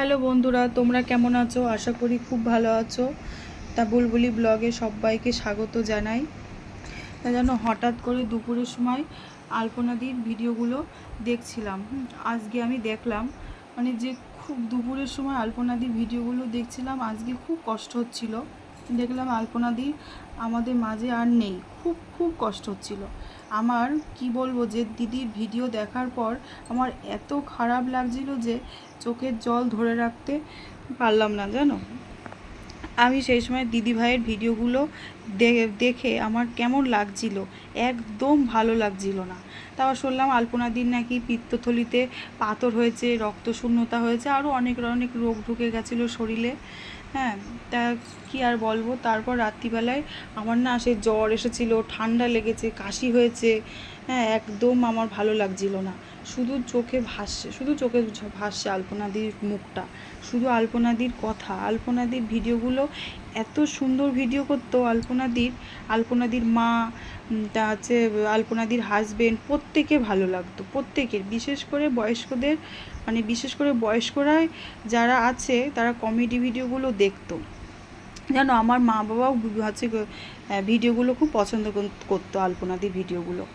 Hello বন্ধুরা, তোমরা কেমন আছো? আশা করি খুব ভালো আছো। তা বুলবুলি ব্লগে সবাইকে স্বাগত জানাই। তা যেন হঠাৎ করে দুপুরের সময় আলপনাদির ভিডিওগুলো দেখছিলাম। আজকে আমি দেখলাম মানে যে খুব দুপুরের সময় আলপনাদির ভিডিওগুলো দেখছিলাম, আজকে খুব কষ্ট হচ্ছিল। দেখলাম আলপনাদি আমাদের মাঝে আর নেই। খুব খুব কষ্ট হচ্ছিল। আমার, কি বলব, যে দিদির ভিডিও দেখার পর আমার এত খারাপ লাগছিল যে চোখের জল ধরে রাখতে পারলাম না, জানো? আমি সেই সময় দিদি ভাইয়ের ভিডিওগুলো দেখে আমার কেমন লাগছিল। একদম ভালো লাগছিল না। তারপর শুনলাম আলপনাদির নাকি পিত্তথলিতে পাথর হয়েছে, রক্তশূন্যতা হয়েছে আরও অনেক অনেক রোগ ঢুকে গেছিল শরীরে। হ্যাঁ তা কি আর বলব? তারপর রাত্রিবেলায় আমার না সে জ্বর এসেছিল, ঠান্ডা লেগেছে, কাশি হয়েছে। হ্যাঁ একদম আমার ভালো লাগছিল না। শুধু চোখে ভাসছে, শুধু চোখে ভাসছে আলপনাদির মুখটা। শুধু আলপনাদির কথা, আলপনাদির ভিডিওগুলো এত সুন্দর ভিডিও করতো আলপনাদির আলপনাদির মা তা হচ্ছে আলপনাদির হাজবেন্ড প্রত্যেকে ভালো লাগতো, প্রত্যেকের। বিশেষ করে বয়স্কদের মানে বিশেষ করে বয়স্করাই যারা আছে, তারা কমেডি ভিডিওগুলো দেখতো। জানো আমার মা বাবাও হচ্ছে ভিডিওগুলো খুব পছন্দ কর- করতো আলপনাদির ভিডিওগুলো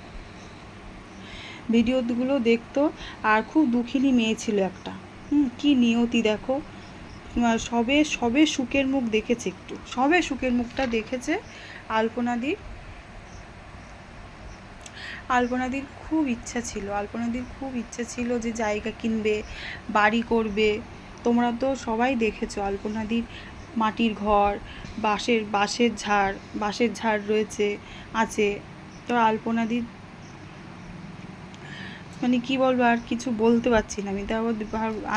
ভিডিওগুলো দেখতো, আর খুব দুঃখিনী মেয়ে ছিল একটা। হুম, কি নিয়তি দেখো। সবে সবে সুখের মুখ দেখেছে একটু। সবে সুখের মুখটা দেখেছে আলপনাদির। আলপনাদির খুব ইচ্ছা ছিল, আলপনাদির খুব ইচ্ছা ছিল যে জায়গা কিনবে, বাড়ি করবে। তোমরা তো সবাই দেখেছ আলপনাদির মাটির ঘর, বাঁশের বাঁশের ঝাড় বাঁশের ঝাড় রয়েছে, আছে। তো আলপনাদির মানে কি বলব, আর কিছু বলতে পারছি না। আমি তারপর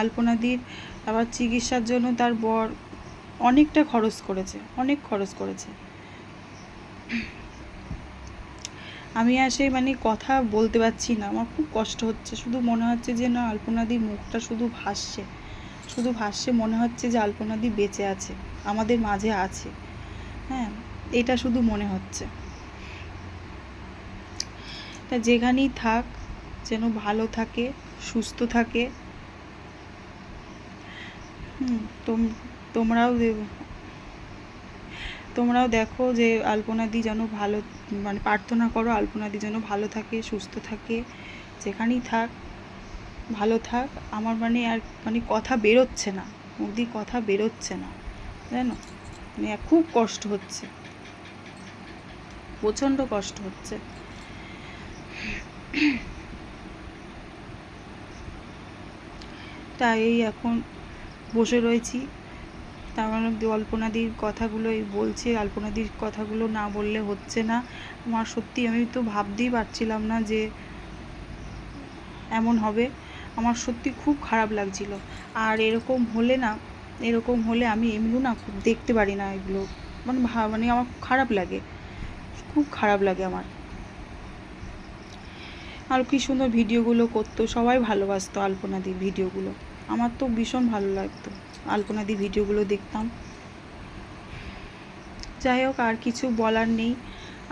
আলপনাদির আবার চিকিৎসার জন্য তার বর অনেকটা খরচ করেছে, অনেক খরচ করেছে। আমি আর সেই মানে কথা বলতে পারছি না, আমার খুব কষ্ট হচ্ছে। শুধু মনে হচ্ছে যে না আলপনাদির মুখটা শুধু ভাসছে শুধু ভাসছে মনে হচ্ছে যে আলপনাদি বেঁচে আছে, আমাদের মাঝে আছে। হ্যাঁ এটা শুধু মনে হচ্ছে। তা যেখানেই থাক যেন ভালো থাকে, সুস্থ থাকে। তোমরাও তোমরাও দেখো যে আলপনাদি যেন ভালো মানে প্রার্থনা করো আলপনাদি যেন ভালো থাকে, সুস্থ থাকে, যেখানেই থাক, ভালো থাক। আমার মানে আর মানে কথা বেরোচ্ছে না, মুখ কথা বেরোচ্ছে না, জানো? মানে খুব কষ্ট হচ্ছে। প্রচণ্ড কষ্ট হচ্ছে। তাই এই এখন বসে রয়েছি। তার মানে অল্পনাদির কথাগুলো এই বলছে আলপনাদির কথাগুলো না বললে হচ্ছে না। আমার সত্যি আমি তো ভাবতেই পারছিলাম না যে এমন হবে। আমার সত্যি খুব খারাপ লাগছিল। আর এরকম হলে না, এরকম হলে আমি এমনিও না দেখতে পারি না এগুলো। মানে মানে আমার খারাপ লাগে। খুব খারাপ লাগে আমার। আর কি সুন্দর ভিডিওগুলো করতো, সবাই ভালোবাসতো আলপনাদির ভিডিওগুলো। আমার তো ভীষণ ভালো লাগতো আলপনাদির ভিডিওগুলো দেখতাম। যাই হোক, আর কিছু বলার নেই,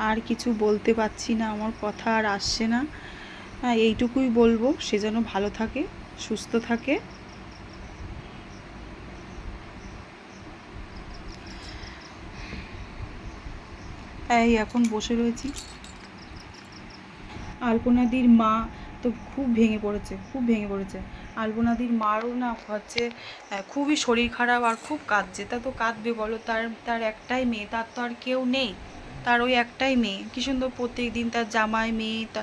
আর কিছু বলতে পারছি না, আমার কথা আর আসছে না। হ্যাঁ এইটুকুই বলব, সে যেন ভালো থাকে, সুস্থ থাকে। এই এখন বসে রয়েছি। আলপনাদির মা তো খুব ভেঙে পড়েছে, খুব ভেঙে পড়েছে। আলপনাদির মারও না হচ্ছে খুবই শরীর খারাপ আর খুব কাঁদছে। তা তো কাঁদবে বলো, তার তার একটাই মেয়ে, তার তো আর কেউ নেই। তার ওই একটাই মেয়ে, কি সুন্দর প্রত্যেক দিন তার জামাই, মেয়ে, তা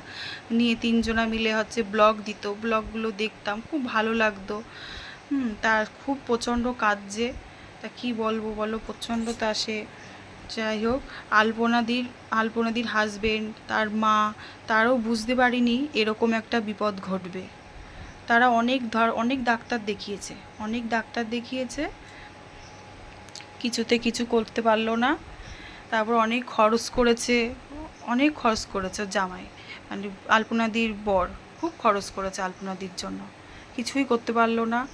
নিয়ে তিনজনা মিলে হচ্ছে ব্লগ দিত। ব্লগগুলো দেখতাম, খুব ভালো লাগতো। হুম, তার খুব প্রচণ্ড কাঁদছে। তা কি বলব বলো, প্রচণ্ড তা সে যাই হোক, আলপনাদির আলপনাদির হাজবেন্ড তার মা, তারাও বুঝতে পারিনি এরকম একটা বিপদ ঘটবে। তারা অনেক ধর, অনেক ডাক্তার দেখিয়েছে, অনেক ডাক্তার দেখিয়েছে। কিছুতে কিছু করতে পারল না। তারপর অনেক খরচ করেছে, অনেক খরচ করেছে জামাই। মানে আলপনাদির বর, খুব খরচ করেছে আলপনাদির জন্য। কিছুই করতে পারল না।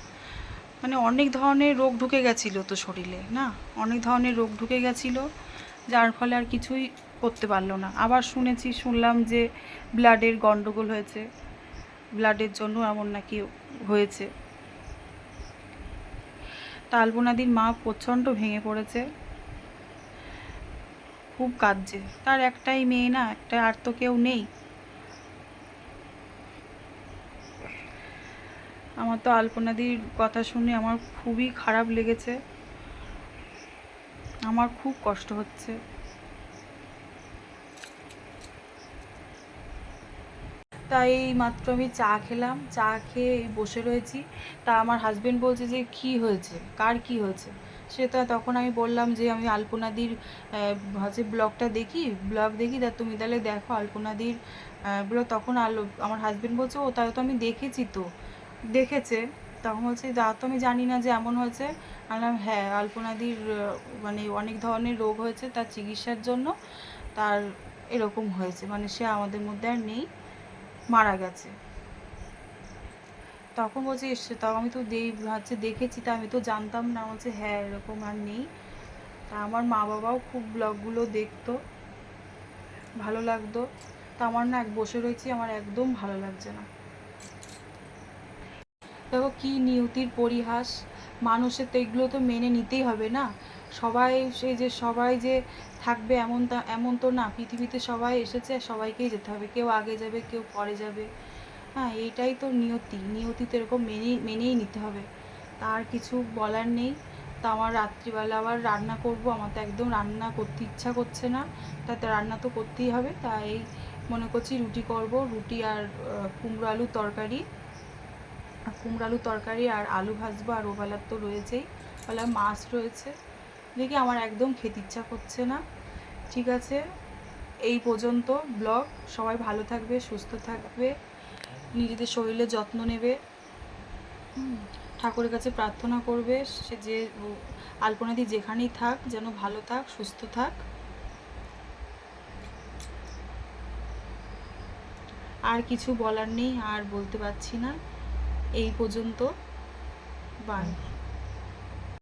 মানে অনেক ধরনের রোগ ঢুকে গেছিল তো শরীরে, না? অনেক ধরনের রোগ ঢুকে গেছিল, যার ফলে আর কিছুই করতে পারল না। আবার শুনেছি, শুনলাম যে ব্লাডের গন্ডগোল হয়েছে, ব্লাডের জন্য এমন নাকি হয়েছে। তা আলপনাদির মা প্রচণ্ড ভেঙে পড়েছে, খুব কাঁদছে। তার একটাই মেয়ে না, একটা আর তো কেউ নেই। আমার তো আলপনাদির কথা শুনে আমার খুবই খারাপ লেগেছে। আমার খুব কষ্ট হচ্ছে। তাই মাত্র আমি চা খেলাম। চা খেয়ে বসে রয়েছি। তা আমার হাজবেন্ড বলছে যে, কি হয়েছে? কার কি হয়েছে? সেটা তখন আমি বললাম যে, আমি আলপনাদির হচ্ছে ব্লগটা দেখি, ব্লগ দেখি। তা তুমি তাহলে দেখো আলপনাদির ব্লগ। তখন আলো, আমার হাজবেন্ড বলছে, ও তাই তো আমি দেখেছি তো। দেখেছে, তখন বলছে দা তো আমি জানি না যে এমন হয়েছে। আমি হ্যাঁ আলপনাদির মানে অনেক ধরনের রোগ হয়েছে, তার চিকিৎসার জন্য তার এরকম হয়েছে মানে সে আমাদের মধ্যে আর নেই, মারা গেছে। তখন বলছে এসছে তাও আমি তো দেই, হচ্ছে দেখেছি, তা আমি তো জানতাম না। বলছে হ্যাঁ এরকম আর নেই। তা আমার মা বাবাও খুব ব্লগগুলো দেখতো, ভালো লাগতো। তা আমার না এক বসে রয়েছি আমার একদম ভালো লাগছে না। দেখো কি নিয়তির পরিহাস। মানুষের তো এগুলো তো মেনে নিতেই হবে না। সবাই সেই যে, সবাই যে থাকবে এমন তা, এমন তো না। পৃথিবীতে সবাই এসেছে, সবাইকেই যেতে হবে। কেউ আগে যাবে, কেউ পরে যাবে। হ্যাঁ এইটাই তো নিয়তি। নিয়তি তো এরকম মেনেই মেনেই নিতে হবে। তার কিছু বলার নেই। তা আমার রাত্রিবেলা আবার রান্না করব। আমার তো একদম রান্না করতে ইচ্ছা করছে না। তাতে রান্না তো করতেই হবে। তাই মনে করছি রুটি করব। রুটি আর কুমড়ো আলুর তরকারি। কুমড়ো আলুর তরকারি আর আলু ভাজবো আর ওবেলার তো রয়েছেই। ওবেলার মাছ রয়েছে। দেখি আমার একদম খেতে ইচ্ছা করছে না। ঠিক আছে, এই পর্যন্ত ব্লগ। সবাই ভালো থাকবে, সুস্থ থাকবে, নিজেদের শরীরের যত্ন নেবে। ঠাকুরের কাছে প্রার্থনা করবে সে যে আলপনাদি যেখানেই থাক, যেন ভালো থাক, সুস্থ থাক। আর কিছু বলার নেই, আর বলতে পারছি না। এই পর্যন্ত। বাই